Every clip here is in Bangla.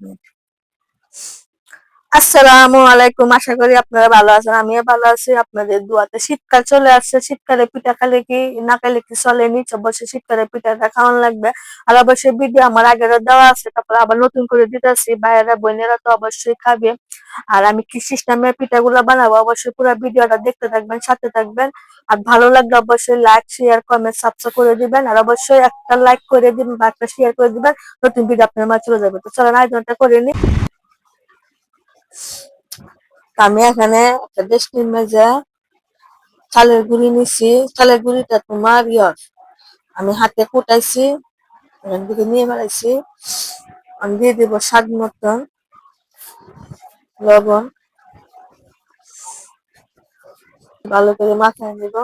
much. আসসালামু আলাইকুম, আশা করি আপনারা ভালো আছেন, আমিও ভালো আছি। আপনাদের দুয়াতে শীতকাল চলে আসছে, শীতকালে পিঠা খালে কি না খালে কি চলে নিচে বসে শীতকালে পিঠাটা খাওয়ান লাগবে। আর অবশ্যই ভিডিও আমার আগেরও দেওয়া আছে, তারপর আবার নতুন করে দিতেছি, ভাইয়েরা, বোনেরা তো অবশ্যই খাবে। আর আমি কি সিস্টেমে পিঠাগুলো বানাবো, অবশ্যই পুরো ভিডিওটা দেখতে থাকবেন, সাথে থাকবেন। আর ভালো লাগলে অবশ্যই লাইক শেয়ার কমেন্ট সাবস্ক্রাইব করে দিবেন। আর অবশ্যই একটা লাইক করে দিবেন বা একটা শেয়ার করে দিবেন, নতুন ভিডিও আপনার চলে যাবে। তো চলেন আয়োজনটা করে তো আমি এখানে একটা ডেস্টিন মেজে চালের গুঁড়ি নিছি। চালের গুঁড়িটা তোমার ইয়র আমি হাতে কুটাইছি, এখান থেকে নিয়ে বেড়াইছি আমি দিয়ে দিব স্বাদ মতন লবণ। ভালো করে মাথায় নিব।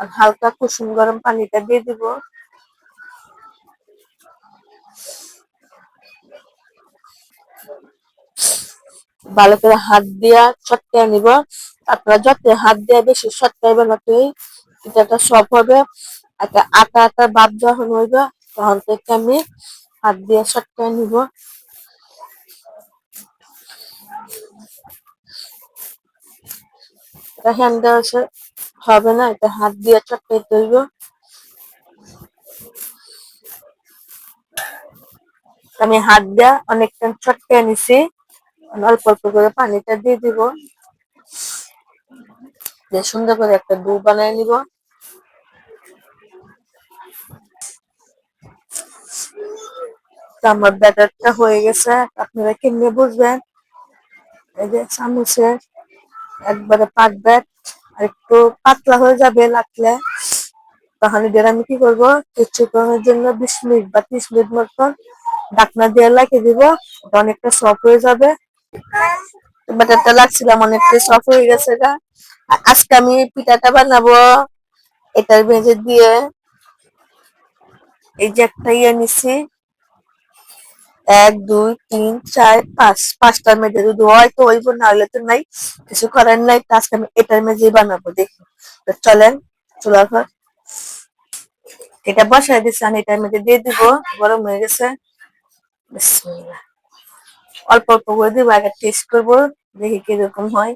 আর হালকা কুসুম গরম পানিটা দিয়ে দিব। ভালো করে হাত দিয়া চটকায় নিব। আপনারা যত হাত দিয়া বেশি চটকাইবেন অতই পিঠাটা সব হবে। একটা আটা আটা ভাব যখন হইবে, তখন থেকে আমি হাত দিয়ে চটকায় নিব। এটা হ্যান্ড হবে না, এটা হাত দিয়ে চটকাইতে হইব। আমি হাত দিয়া অনেকটা চটকায় নিছি। অল্প অল্প করে পানিটা দিয়ে দিব। দিয়ে সুন্দর করে একটা ডু বানিয়ে নিব। আমার ব্যাটারটা হয়ে গেছে। আপনারা কেমনে বুঝবেন? এই যে চামচের একবারে পাক ব্যাট আর একটু পাতলা হয়ে যাবে লাগলে। তখন এদের আমি কি করব? কিছুক্ষণের জন্য বিশ মিনিট বা ত্রিশ মিনিট মতন ডাকনা দিয়ে লাগিয়ে দিব। অনেকটা সফট হয়ে যাবে। ব্যাটারটা লাগছিলাম অনেকটা সফট হয়ে গেছে গা। আজকে আমি পিঠাটা বানাবো এটার ভেজে দিয়ে। এই যে একটা ইয়ে নিছি। এক, দুই, তিন, চার, পাঁচ। পাঁচটার মেঝে যদি হয় তো ওইব না হলে তো নাই, কিছু করার নাই। আজকে আমি এটার মেঝেই বানাবো, দেখি। চলেন চুলার ঘর। এটা বসাই দিচ্ছি আমি এটার মধ্যে দিয়ে দিব, গরম হয়ে গেছে। বিসমিল্লাহ। অল্প অল্প করে দিব আগে টেস্ট করব, দেখি কীরকম হয়।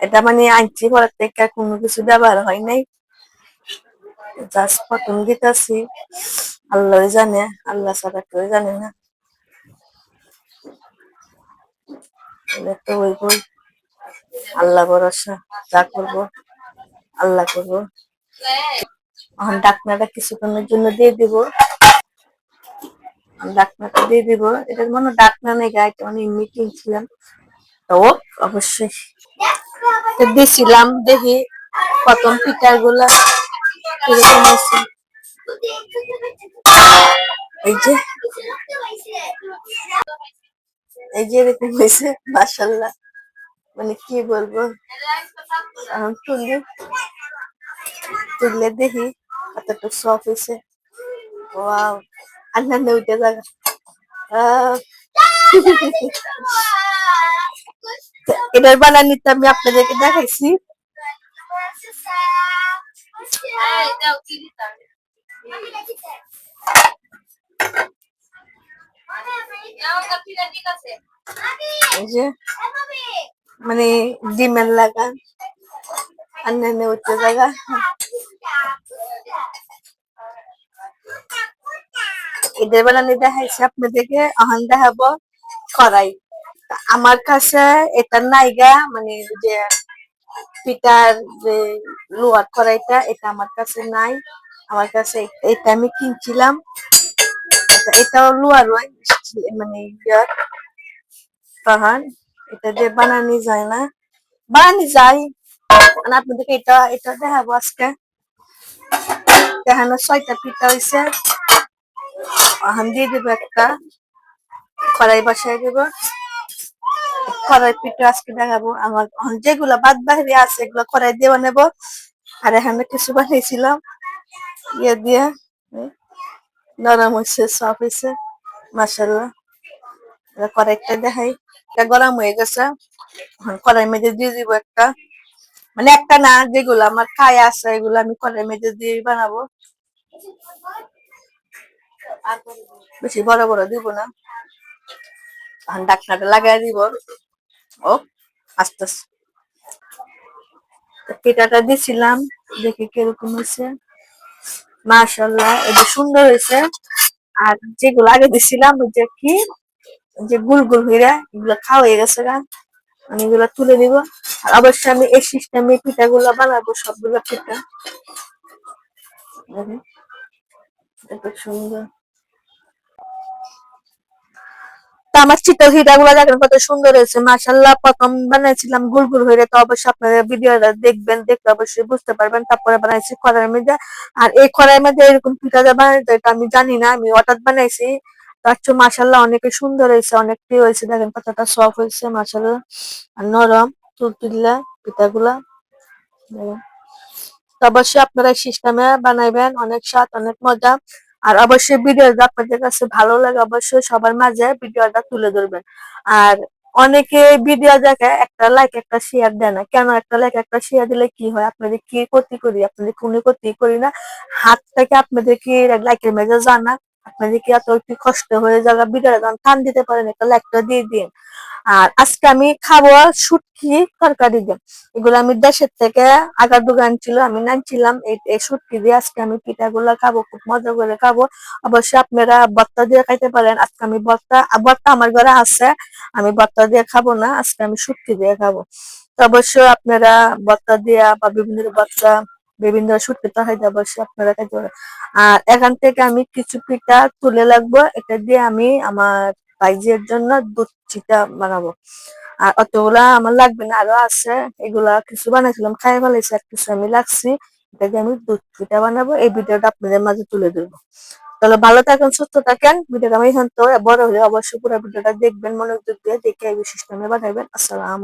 এটা মানে আনছি পরের থেকে কোনো কিছু ব্যবহার হয় নাই। জাস্ট প্রথম দিতেছি। আল্লাহ জানে, আল্লাহ ছাড়া কেউ জানে না। তো ওই আল্লাহ ভরসা, যা করব, আল্লাহ করব। এখন ডাকনাটা কিছুক্ষণের জন্য দিয়ে দিব। ডাকনাটা দিয়ে দিব। এটার মনে ডাকনা নেই গায়ে মানে এমনি কিনছিলাম তো অবশ্যই দিছিলাম, দেখি প্রথম পিঠারগুলা কীরকম আছে এই যে এই যে এরকম হয়েছে মাসাল্লাহ মানে কি বলব? তুলি, তুললে দেখি কতটুকু সফট হয়েছে। ওয়াও আন্নান্নে উঠে জায়গা। এটার বানানি তো আমি আপনাদেরকে দেখাইছি। মানে ডিমের লাগা অন্যান্য উঠতে জায়গা। এদের বানানি দেখাইছে আপনাদেরকে এখন দেখাবো করাই। আমার কাছে এটা নাইগা মানে যে পিটার যে লোয়ার কড়াইটা এটা আমার কাছে নাই। আমার কাছে এটা আমি কিনছিলাম। এটাও লোয়ার মানে তখন এটা দিয়ে বানানি যায় না। বানানি যায় মানে আপনাদেরকে এটা এটা দেখাবো আজকে। দেখানো ছয়টা পিঠা হয়েছে এখন দিয়ে দেবো একটা। কড়াই বসাই দেব। কড়াই পিঠা আজকে দেখাবো। আমার যেগুলো বাদ বাহিরে আছে, এগুলো কড়াই দিয়ে বানাবো আর এখানে কিছু বানিয়েছিলাম। ইয়ে দিয়ে নরম হয়েছে সফট হয়েছে। মাসাল্লাহ কড়াইটা দেখাই। এটা গরম হয়ে গেছে। এখন কড়াই মেঝে দিয়ে দিব একটা। মানে একটা না, যেগুলো আমার খায় আছে, এগুলো আমি কড়াই মেঝে দিয়ে বানাবো। বেশি বড় বড় দিব না। ডাকনাটা লাগাই দিব। ও, আস্তে আস্তে। তো পিঠাটা দিছিলাম, দেখি কীরকম হয়েছে। মাশাল্লাহ এটা সুন্দর হয়েছে। আর যেগুলো আগে দিছিলাম, ওই যে কি যে গুল গুল হইরা, এগুলো খাওয়া হয়ে গেছে গা। আমি এগুলো তুলে নিব আর অবশ্যই আমি এই সিস্টেমে পিঠাগুলো বানাবো, সবগুলো পিঠা। খুব সুন্দর। আমার চিতল হিটা গুলা দেখেন কত সুন্দর হয়েছে মাসাল্লাহ প্রথম বানাইছিলাম গুল গুল হয়ে তো অবশ্যই আপনারা ভিডিওটা দেখবেন, দেখলে অবশ্যই বুঝতে পারবেন, তারপরে বানাইছি খড়ের মধ্যে। আর এই খড়ের মধ্যে এরকম পিঠা বানাইতে এটা আমি জানি না, আমি হঠাৎ বানাইছি। তার চেয়ে মাসাল্লাহ অনেকে সুন্দর হয়েছে অনেক প্রিয় হয়েছে, দেখেন কতটা সফট হয়েছে মাসাল্লাহ আর নরম তুলতুল্লা পিঠাগুলা। দেখেন অবশ্যই আপনারা সিস্টেমে বানাইবেন। অনেক স্বাদ, অনেক মজা। আর অবশ্যই ভিডিওটা আপনাদের কাছে ভালো লাগে, অবশ্যই সবার মাঝে ভিডিওটা তুলে ধরবেন। আর অনেকে ভিডিও দেখে একটা লাইক একটা শেয়ার দেয় না। কেন একটা লাইক একটা শেয়ার দিলে কি হয়? আপনাদের কি ক্ষতি করি? আপনাদের কোনো ক্ষতি করি না। হাত থেকে আপনাদের কি লাইকের মেজে জানা? আপনাদের কি এত একটু কষ্ট হয়ে যাবে ভিডিওটা টান দিতে পারেন, একটা লাইকটা দিয়ে দিন। আর আজকে আমি খাব শুটকি তরকারি দিয়ে। এগুলো আমি দেশের থেকে আগার দোকান ছিল, আমি নানছিলাম। এই শুটকি দিয়ে আজকে আমি পিঠাগুলো খাব, খুব মজা করে খাব। অবশ্যই আপনারা ভর্তা দিয়ে খাইতে পারেন। আজকে আমি ভর্তা ভর্তা আমার ঘরে আছে, আমি ভর্তা দিয়ে খাব না, আজকে আমি শুটকি দিয়ে খাব। তো অবশ্যই আপনারা ভর্তা দিয়া বা বিভিন্ন ভর্তা, বিভিন্ন শুটকি তরকারি অবশ্যই আপনারা খাইতে পারেন। আর এখান থেকে আমি কিছু পিঠা তুলে লাগবো এটা দিয়ে আমি আমার ভাইজির জন্য দুধ চিটা বানাবো। আর অতগুলা আমার লাগবে না, আরও আছে, এগুলা কিছু বানাইছিলাম, খাই ফেলেছি আর কিছু আমি লাগছি, এটাকে আমি দুধ পিঠা বানাবো, এই ভিডিওটা আপনাদের মাঝে তুলে ধরবো। তাহলে ভালো থাকেন, সুস্থ থাকেন, ভিডিওটা আমি এখান তো বড় হলে অবশ্যই পুরো ভিডিওটা দেখবেন, মনোযোগ দিয়ে দেখে এই সিস্টেমে বানাবেন, আসসালাম